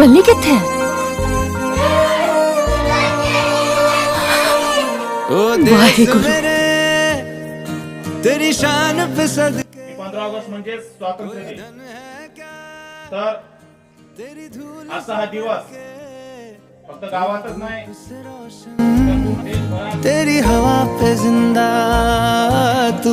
भल्ली किथे तेरी शान म्हणजे स्वातंत्र्य असा हा दिवस। फक्त गावातच नाही। तेरी हवा पे ज़िंदा तू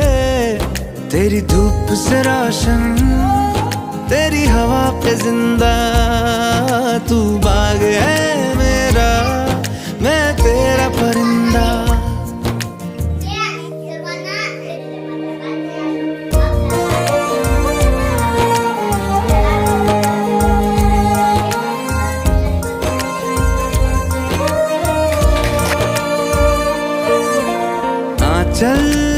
तेरी धूप से रोशन, तेरी हवा पे ज़िंदा। तू बाग है मेरा, मैं तेरा परिंदा। आंचल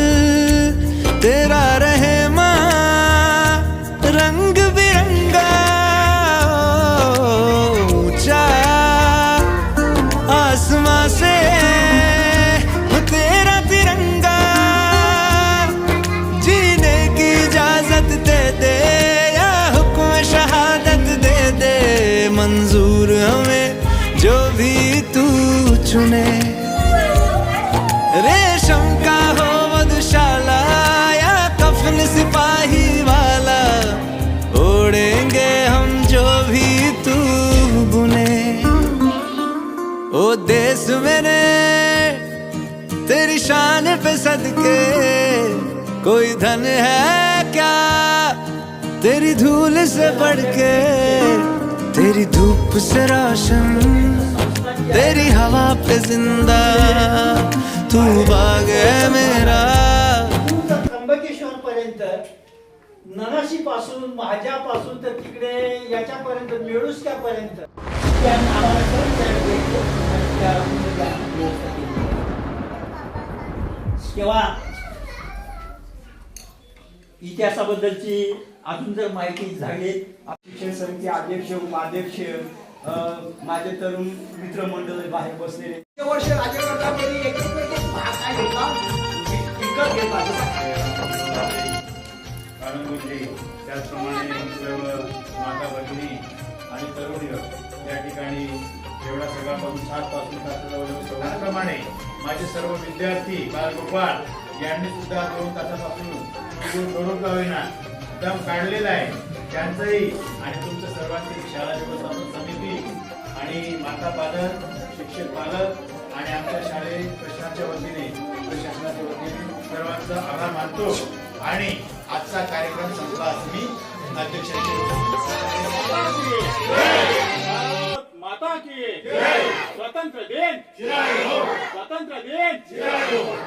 आसमां से हो तेरा तिरंगा। जीने की इजाज़त दे दे या हुक्म शहादत दे दे। मंजूर हमें जो भी तू चुने। ओ देश मेरे तेरी शान पे सदके, कोई धन है क्या तेरी धूल से बढ़ के तेरी धूप से रोशन, तेरी हवा पे ज़िंदा, तू बाग है मेरा। त्र्यंबकेश्वर पर्यंत ननाशी पासून माझ्यापासून तर तिकडे याच्यापर्यंत तेव्हा इतिहासाबद्दलची अजून जर माहिती झाली शिक्षण समिती अध्यक्ष उपाध्यक्ष माझे तरुण मित्रमंडळ बाहेर बसलेले. वर्ष राज्यकर्त्यांनी एक काय विकत घेतला कारणगुंजी त्याचप्रमाणे सर्व माता भगिनी आणि तरुणी या ठिकाणी एवढा सात पासून त्याचप्रमाणे माझे सर्व विद्यार्थी बालगोपाळ यांनी सुद्धा दोन तासापासून स्वरूप लावेना दम काढलेला आहे. त्यांचंही आणि तुमचं सर्वांची शाळा व्यवस्थापन समिती आणि माता पालक शिक्षक पालक आणि आमच्या शाळेत प्रशासनाच्या वतीने प्रशासनाच्या वतीने सर्वांचा आभार मानतो. आणि आजचा कार्यक्रम संपला. असं मी अध्यक्ष माता की